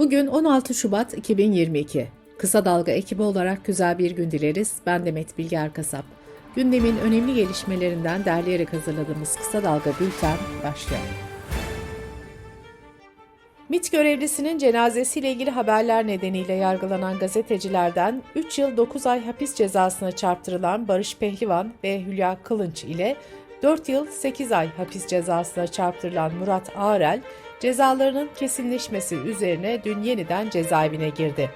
Bugün 16 Şubat 2022. Kısa Dalga ekibi olarak güzel bir gün dileriz. Ben Demet Bilge Erkasap. Gündemin önemli gelişmelerinden derleyerek hazırladığımız Kısa Dalga Bülten başlıyor. MİT görevlisinin cenazesiyle ilgili haberler nedeniyle yargılanan gazetecilerden 3 yıl 9 ay hapis cezasına çarptırılan Barış Pehlivan ve Hülya Kılınç ile 4 yıl 8 ay hapis cezasına çarptırılan Murat Ağrel, cezalarının kesinleşmesi üzerine dün yeniden cezaevine girdi.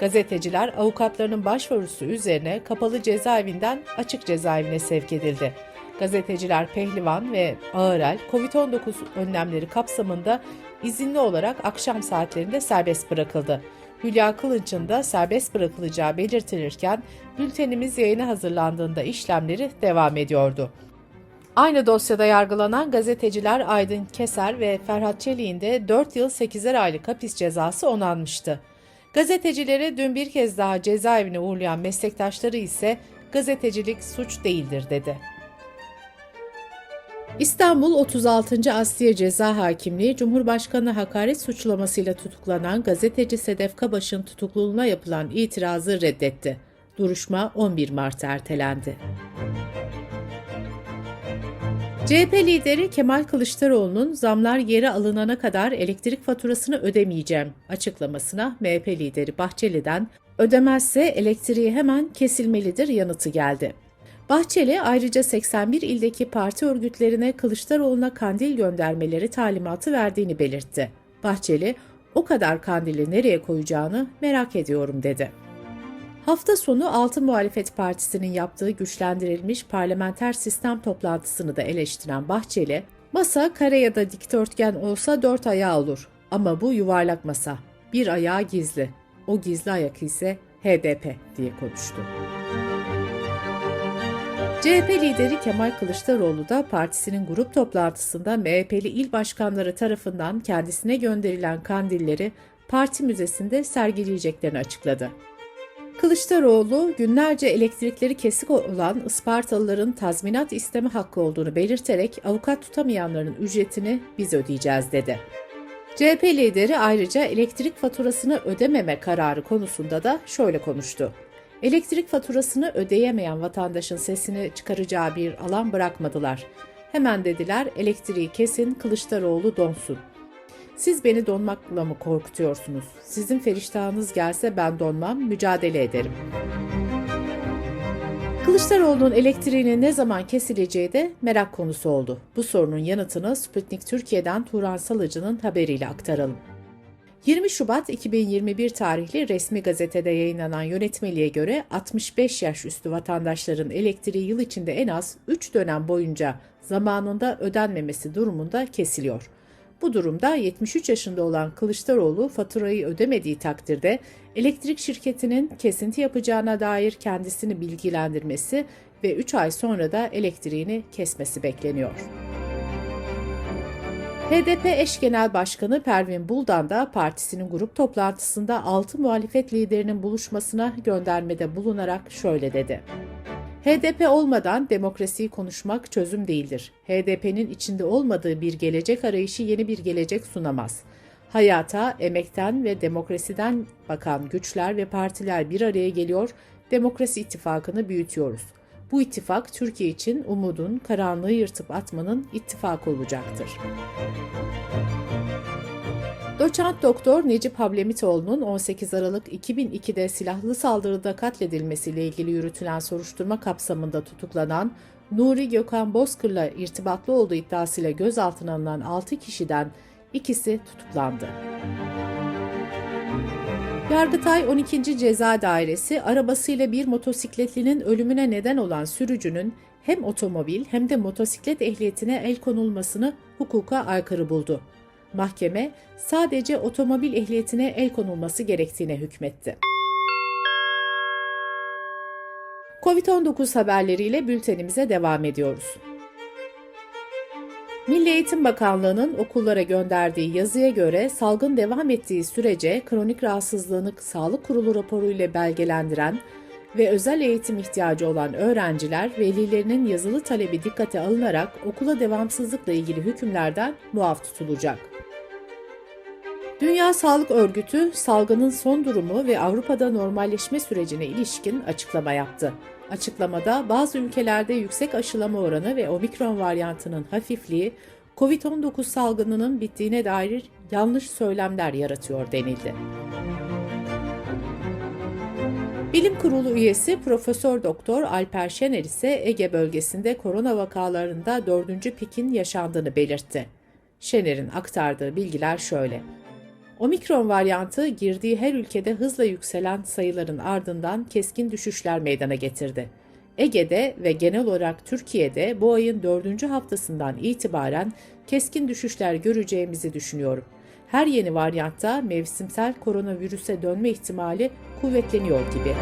Gazeteciler avukatlarının başvurusu üzerine kapalı cezaevinden açık cezaevine sevk edildi. Gazeteciler Pehlivan ve Ağırel, COVID-19 önlemleri kapsamında izinli olarak akşam saatlerinde serbest bırakıldı. Hülya Kılınç'ın da serbest bırakılacağı belirtilirken bültenimiz yayına hazırlandığında işlemleri devam ediyordu. Aynı dosyada yargılanan gazeteciler Aydın Keser ve Ferhat Çelik'in de 4 yıl 8'er aylık hapis cezası onanmıştı. Gazetecileri dün bir kez daha cezaevine uğurlayan meslektaşları ise gazetecilik suç değildir dedi. İstanbul 36. Asliye Ceza Hakimliği Cumhurbaşkanı hakaret suçlamasıyla tutuklanan gazeteci Sedef Kabaş'ın tutukluluğuna yapılan itirazı reddetti. Duruşma 11 Mart ertelendi. CHP lideri Kemal Kılıçdaroğlu'nun zamlar geri alınana kadar elektrik faturasını ödemeyeceğim açıklamasına MHP lideri Bahçeli'den ödemezse elektriği hemen kesilmelidir yanıtı geldi. Bahçeli ayrıca 81 ildeki parti örgütlerine Kılıçdaroğlu'na kandil göndermeleri talimatı verdiğini belirtti. Bahçeli, o kadar kandili nereye koyacağını merak ediyorum dedi. Hafta sonu Altı Muhalefet Partisi'nin yaptığı güçlendirilmiş parlamenter sistem toplantısını da eleştiren Bahçeli, masa kare ya da dikdörtgen olsa dört ayağı olur ama bu yuvarlak masa, bir ayağı gizli, o gizli ayak ise HDP diye konuştu. CHP lideri Kemal Kılıçdaroğlu da partisinin grup toplantısında MHP'li il başkanları tarafından kendisine gönderilen kandilleri parti müzesinde sergileyeceklerini açıkladı. Kılıçdaroğlu günlerce elektrikleri kesik olan Ispartalıların tazminat isteme hakkı olduğunu belirterek avukat tutamayanların ücretini biz ödeyeceğiz dedi. CHP lideri ayrıca elektrik faturasını ödememe kararı konusunda da şöyle konuştu. Elektrik faturasını ödeyemeyen vatandaşın sesini çıkaracağı bir alan bırakmadılar. Hemen dediler elektriği kesin Kılıçdaroğlu donsun. Siz beni donmakla mı korkutuyorsunuz? Sizin feriştahınız gelse ben donmam, mücadele ederim. Kılıçdaroğlu'nun elektriğinin ne zaman kesileceği de merak konusu oldu. Bu sorunun yanıtını Sputnik Türkiye'den Turan Salıcı'nın haberiyle aktaralım. 20 Şubat 2021 tarihli resmi gazetede yayınlanan yönetmeliğe göre 65 yaş üstü vatandaşların elektriği yıl içinde en az 3 dönem boyunca zamanında ödenmemesi durumunda kesiliyor. Bu durumda 73 yaşında olan Kılıçdaroğlu faturayı ödemediği takdirde elektrik şirketinin kesinti yapacağına dair kendisini bilgilendirmesi ve 3 ay sonra da elektriğini kesmesi bekleniyor. HDP eş genel başkanı Pervin Buldan da partisinin grup toplantısında 6 muhalefet liderinin buluşmasına göndermede bulunarak şöyle dedi. HDP olmadan demokrasiyi konuşmak çözüm değildir. HDP'nin içinde olmadığı bir gelecek arayışı yeni bir gelecek sunamaz. Hayata, emekten ve demokrasiden bakan güçler ve partiler bir araya geliyor, demokrasi ittifakını büyütüyoruz. Bu ittifak Türkiye için umudun, karanlığı yırtıp atmanın ittifakı olacaktır. Doçent Doktor Necip Hablemitoğlu'nun 18 Aralık 2002'de silahlı saldırıda katledilmesiyle ilgili yürütülen soruşturma kapsamında tutuklanan Nuri Gökhan Bozkır'la irtibatlı olduğu iddiasıyla gözaltına alınan 6 kişiden ikisi tutuklandı. Yargıtay 12. Ceza Dairesi arabasıyla bir motosikletlinin ölümüne neden olan sürücünün hem otomobil hem de motosiklet ehliyetine el konulmasını hukuka aykırı buldu. Mahkeme sadece otomobil ehliyetine el konulması gerektiğine hükmetti. Covid-19 haberleriyle bültenimize devam ediyoruz. Milli Eğitim Bakanlığı'nın okullara gönderdiği yazıya göre salgın devam ettiği sürece kronik rahatsızlığını sağlık kurulu raporu ile belgelendiren ve özel eğitim ihtiyacı olan öğrenciler velilerinin yazılı talebi dikkate alınarak okula devamsızlıkla ilgili hükümlerden muaf tutulacak. Dünya Sağlık Örgütü salgının son durumu ve Avrupa'da normalleşme sürecine ilişkin açıklama yaptı. Açıklamada bazı ülkelerde yüksek aşılama oranı ve omikron varyantının hafifliği COVID-19 salgınının bittiğine dair yanlış söylemler yaratıyor denildi. Bilim Kurulu üyesi Profesör Doktor Alper Şener ise Ege bölgesinde korona vakalarında dördüncü pikin yaşandığını belirtti. Şener'in aktardığı bilgiler şöyle. Omikron varyantı girdiği her ülkede hızla yükselen sayıların ardından keskin düşüşler meydana getirdi. Ege'de ve genel olarak Türkiye'de bu ayın dördüncü haftasından itibaren keskin düşüşler göreceğimizi düşünüyorum. Her yeni varyantta mevsimsel koronavirüse dönme ihtimali kuvvetleniyor gibi.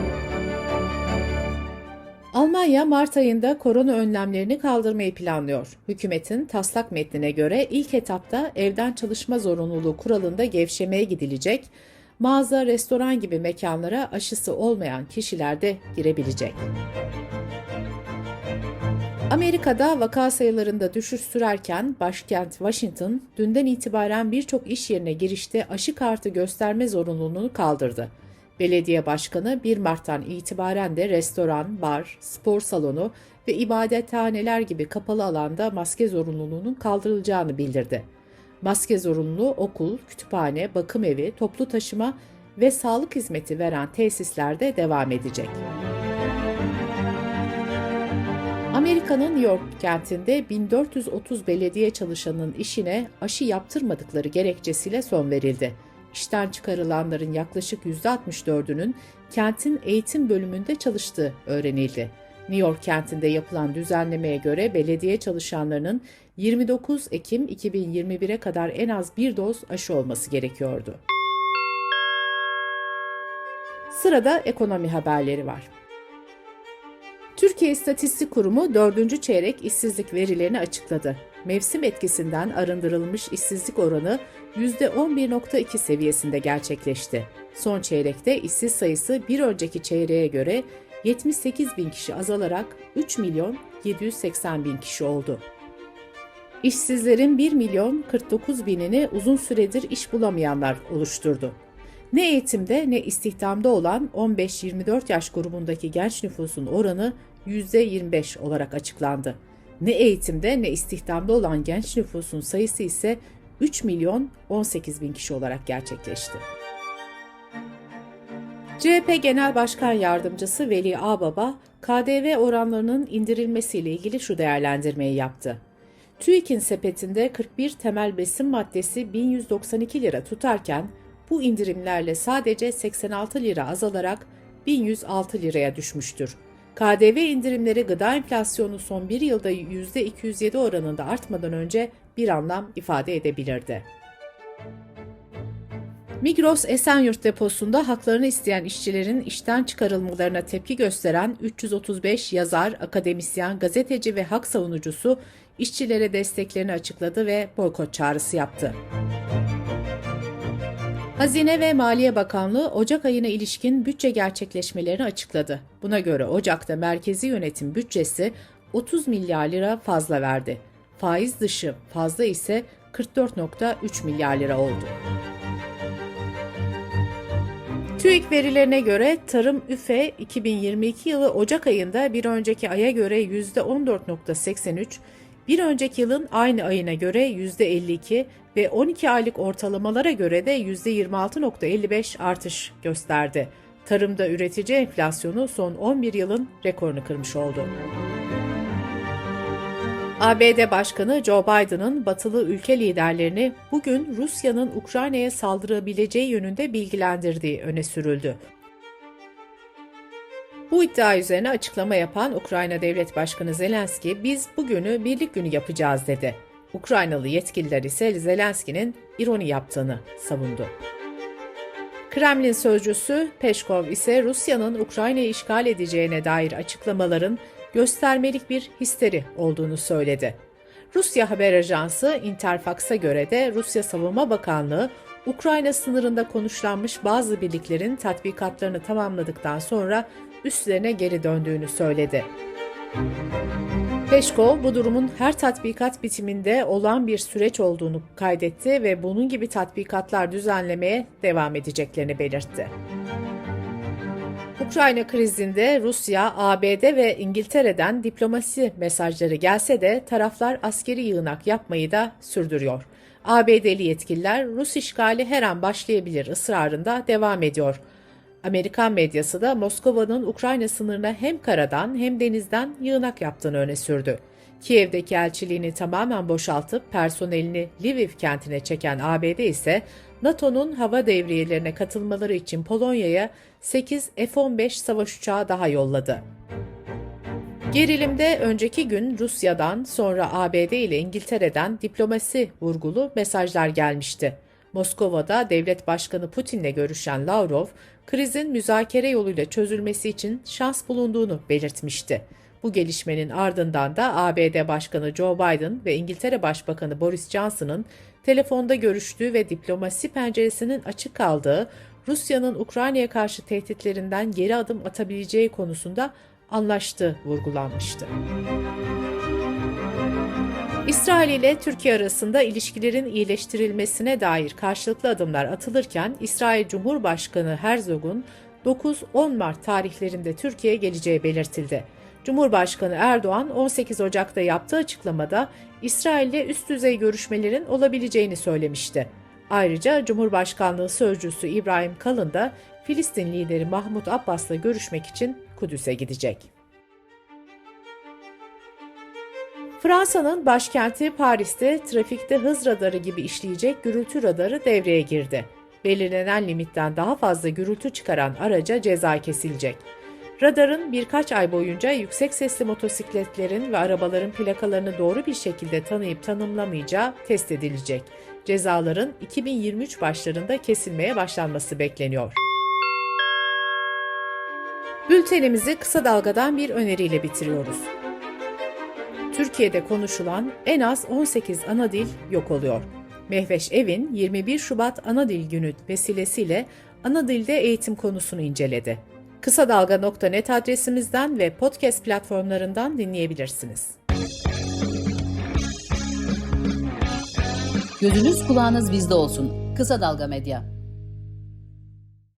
Almanya Mart ayında korona önlemlerini kaldırmayı planlıyor. Hükümetin taslak metnine göre ilk etapta evden çalışma zorunluluğu kuralında gevşemeye gidilecek, mağaza, restoran gibi mekanlara aşısı olmayan kişiler de girebilecek. Amerika'da vaka sayılarında düşüş sürerken başkent Washington dünden itibaren birçok iş yerine girişte aşı kartı gösterme zorunluluğunu kaldırdı. Belediye başkanı 1 Mart'tan itibaren de restoran, bar, spor salonu ve ibadethaneler gibi kapalı alanda maske zorunluluğunun kaldırılacağını bildirdi. Maske zorunluluğu okul, kütüphane, bakım evi, toplu taşıma ve sağlık hizmeti veren tesislerde devam edecek. Amerika'nın New York kentinde 1430 belediye çalışanının işine aşı yaptırmadıkları gerekçesiyle son verildi. İşten çıkarılanların yaklaşık %64'ünün kentin eğitim bölümünde çalıştığı öğrenildi. New York kentinde yapılan düzenlemeye göre belediye çalışanlarının 29 Ekim 2021'e kadar en az bir doz aşı olması gerekiyordu. Sırada ekonomi haberleri var. Türkiye İstatistik Kurumu 4. çeyrek işsizlik verilerini açıkladı. Mevsim etkisinden arındırılmış işsizlik oranı %11.2 seviyesinde gerçekleşti. Son çeyrekte işsiz sayısı bir önceki çeyreğe göre 78 bin kişi azalarak 3 milyon 780 bin kişi oldu. İşsizlerin 1 milyon 49 binini uzun süredir iş bulamayanlar oluşturdu. Ne eğitimde ne istihdamda olan 15-24 yaş grubundaki genç nüfusun oranı %25 olarak açıklandı. Ne eğitimde ne istihdamda olan genç nüfusun sayısı ise 3 milyon 18 bin kişi olarak gerçekleşti. CHP Genel Başkan Yardımcısı Veli Ağbaba, KDV oranlarının indirilmesiyle ilgili şu değerlendirmeyi yaptı. TÜİK'in sepetinde 41 temel besin maddesi 1192 lira tutarken bu indirimlerle sadece 86 lira azalarak 1106 liraya düşmüştür. KDV indirimleri gıda enflasyonu son bir yılda %207 oranında artmadan önce bir anlam ifade edebilirdi. Migros Esenyurt deposunda haklarını isteyen işçilerin işten çıkarılmalarına tepki gösteren 335 yazar, akademisyen, gazeteci ve hak savunucusu işçilere desteklerini açıkladı ve boykot çağrısı yaptı. Hazine ve Maliye Bakanlığı Ocak ayına ilişkin bütçe gerçekleşmelerini açıkladı. Buna göre Ocak'ta merkezi yönetim bütçesi 30 milyar lira fazla verdi. Faiz dışı fazla ise 44.3 milyar lira oldu. TÜİK verilerine göre tarım üfe 2022 yılı Ocak ayında bir önceki aya göre %14.83, bir önceki yılın aynı ayına göre %52 ve 12 aylık ortalamalara göre de %26.55 artış gösterdi. Tarımda üretici enflasyonu son 11 yılın rekorunu kırmış oldu. ABD Başkanı Joe Biden'ın batılı ülke liderlerini bugün Rusya'nın Ukrayna'ya saldırabileceği yönünde bilgilendirdiği öne sürüldü. Bu iddia üzerine açıklama yapan Ukrayna Devlet Başkanı Zelenski, biz bugünü birlik günü yapacağız dedi. Ukraynalı yetkililer ise Zelenski'nin ironi yaptığını savundu. Kremlin sözcüsü Peşkov ise Rusya'nın Ukrayna'yı işgal edeceğine dair açıklamaların göstermelik bir histeri olduğunu söyledi. Rusya haber ajansı Interfax'a göre de Rusya Savunma Bakanlığı Ukrayna sınırında konuşlanmış bazı birliklerin tatbikatlarını tamamladıktan sonra üstlerine geri döndüğünü söyledi. Peşkov bu durumun her tatbikat bitiminde olan bir süreç olduğunu kaydetti ve bunun gibi tatbikatlar düzenlemeye devam edeceklerini belirtti. Ukrayna krizinde Rusya, ABD ve İngiltere'den diplomasi mesajları gelse de taraflar askeri yığınak yapmayı da sürdürüyor. ABD'li yetkililer Rus işgali her an başlayabilir ısrarında devam ediyor. Amerikan medyası da Moskova'nın Ukrayna sınırına hem karadan hem denizden yığınak yaptığını öne sürdü. Kiev'deki elçiliğini tamamen boşaltıp personelini Lviv kentine çeken ABD ise NATO'nun hava devriyelerine katılmaları için Polonya'ya 8 F-15 savaş uçağı daha yolladı. Gerilimde önceki gün Rusya'dan sonra ABD ile İngiltere'den diplomasi vurgulu mesajlar gelmişti. Moskova'da devlet başkanı Putin'le görüşen Lavrov, krizin müzakere yoluyla çözülmesi için şans bulunduğunu belirtmişti. Bu gelişmenin ardından da ABD Başkanı Joe Biden ve İngiltere Başbakanı Boris Johnson'ın telefonda görüştüğü ve diplomasi penceresinin açık kaldığı, Rusya'nın Ukrayna'ya karşı tehditlerinden geri adım atabileceği konusunda anlaştığı vurgulanmıştı. İsrail ile Türkiye arasında ilişkilerin iyileştirilmesine dair karşılıklı adımlar atılırken İsrail Cumhurbaşkanı Herzog'un 9-10 Mart tarihlerinde Türkiye'ye geleceği belirtildi. Cumhurbaşkanı Erdoğan 18 Ocak'ta yaptığı açıklamada İsrail ile üst düzey görüşmelerin olabileceğini söylemişti. Ayrıca Cumhurbaşkanlığı Sözcüsü İbrahim Kalın da Filistin lideri Mahmut Abbas'la görüşmek için Kudüs'e gidecek. Fransa'nın başkenti Paris'te trafikte hız radarı gibi işleyecek gürültü radarı devreye girdi. Belirlenen limitten daha fazla gürültü çıkaran araca ceza kesilecek. Radarın birkaç ay boyunca yüksek sesli motosikletlerin ve arabaların plakalarını doğru bir şekilde tanıyıp tanımlamayacağı test edilecek. Cezaların 2023 başlarında kesilmeye başlanması bekleniyor. Bültenimizi kısa dalgadan bir öneriyle bitiriyoruz. Türkiye'de konuşulan en az 18 ana dil yok oluyor. Mehveş Evin 21 Şubat Ana Dil Günü vesilesiyle ana dilde eğitim konusunu inceledi. Kısa Dalga.net adresimizden ve podcast platformlarından dinleyebilirsiniz. Gözünüz kulağınız bizde olsun. Kısa Dalga Medya.